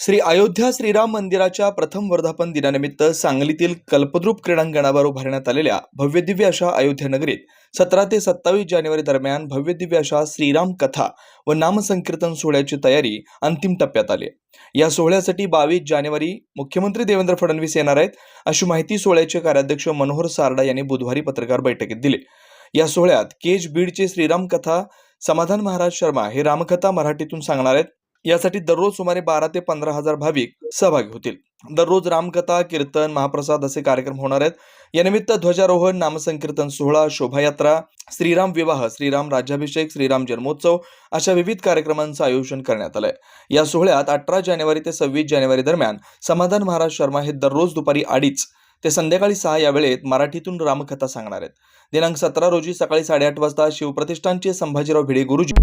श्री अयोध्या श्रीराम मंदिराच्या प्रथम वर्धापन दिनानिमित्त सांगलीतील कल्पद्रुप क्रीडांगणावर उभारण्यात आलेल्या भव्यदिव्य अशा अयोध्या नगरीत सतरा ते सत्तावीस जानेवारी दरम्यान भव्यदिव्य अशा श्रीराम कथा व नामसंकीर्तन सोहळ्याची तयारी अंतिम टप्प्यात आली. या सोहळ्यासाठी बावीस जानेवारी मुख्यमंत्री देवेंद्र फडणवीस येणार आहेत अशी माहिती सोहळ्याचे कार्याध्यक्ष मनोहर सारडा यांनी बुधवारी पत्रकार बैठकीत दिली. या सोहळ्यात केज बीडचे श्रीराम कथा समाधान महाराज शर्मा हे रामकथा मराठीतून सांगणार आहेत. यासाठी दररोज सुमारे बारा ते पंधरा हजार भाविक सहभागी होतील. दररोज रामकथा कीर्तन महाप्रसाद असे कार्यक्रम होणार आहेत. यानिमित्त ध्वजारोहण नामसंकीर्तन सोहळा शोभायात्रा श्रीराम विवाह श्रीराम राज्याभिषेक श्रीराम जन्मोत्सव अशा विविध कार्यक्रमांचं आयोजन करण्यात आलंय. या सोहळ्यात अठरा जानेवारी ते सव्वीस जानेवारी दरम्यान समाधान महाराज शर्मा हे दररोज दुपारी अडीच ते संध्याकाळी सहा या वेळेत मराठीतून रामकथा सांगणार आहेत. दिनांक सतरा रोजी सकाळी साडेआठ वाजता शिवप्रतिष्ठानचे संभाजीराव भिडे गुरुजी